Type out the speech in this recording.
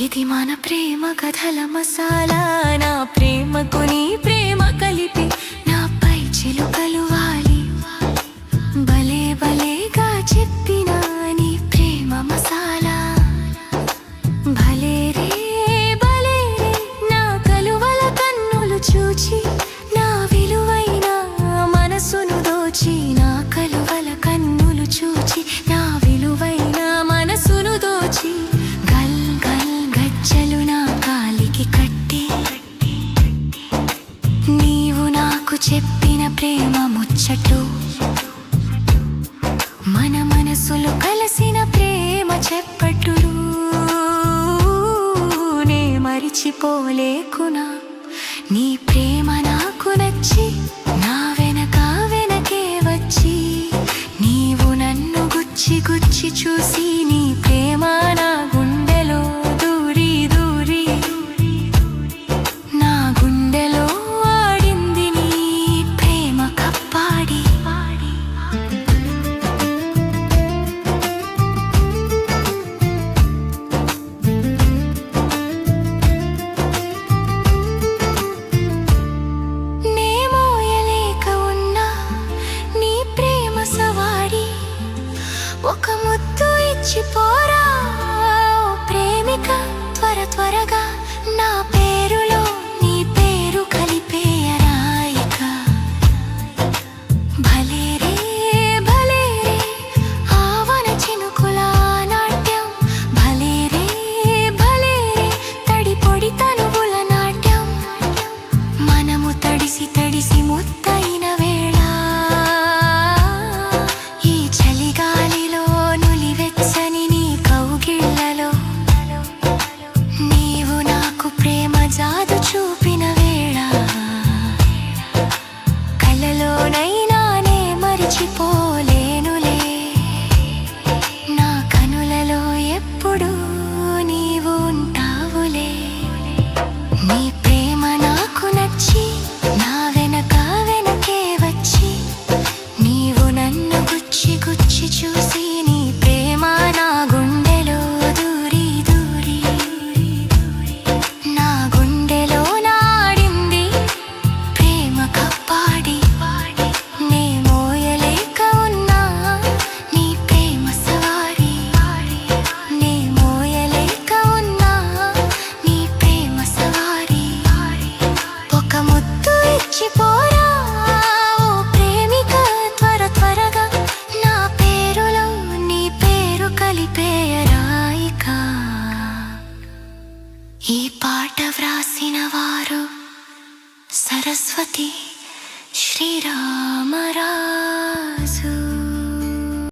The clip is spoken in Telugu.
ఇది మన ప్రేమ కథల మసాలా నా ప్రేమకు నీ ప్రేమ కలిపి నాపై చిలుకలు వాలి. భలే భలేగా చెప్పిన నీ ప్రేమ మసాలా. భలే రే భలే రే నా కలువల కన్నులు చూచి నా విలువైన మనసును దోచిన మరిచిపోలేకునా? నీ ప్రేమ నాకు నచ్చి నా వెనక వెనకే వచ్చి నీవు నన్ను గుచ్చి గుచ్చి చూసి మర్చిపోరా ప్రేమిక త్వర త్వరగా నా துணை सरस्वती श्रीराम राम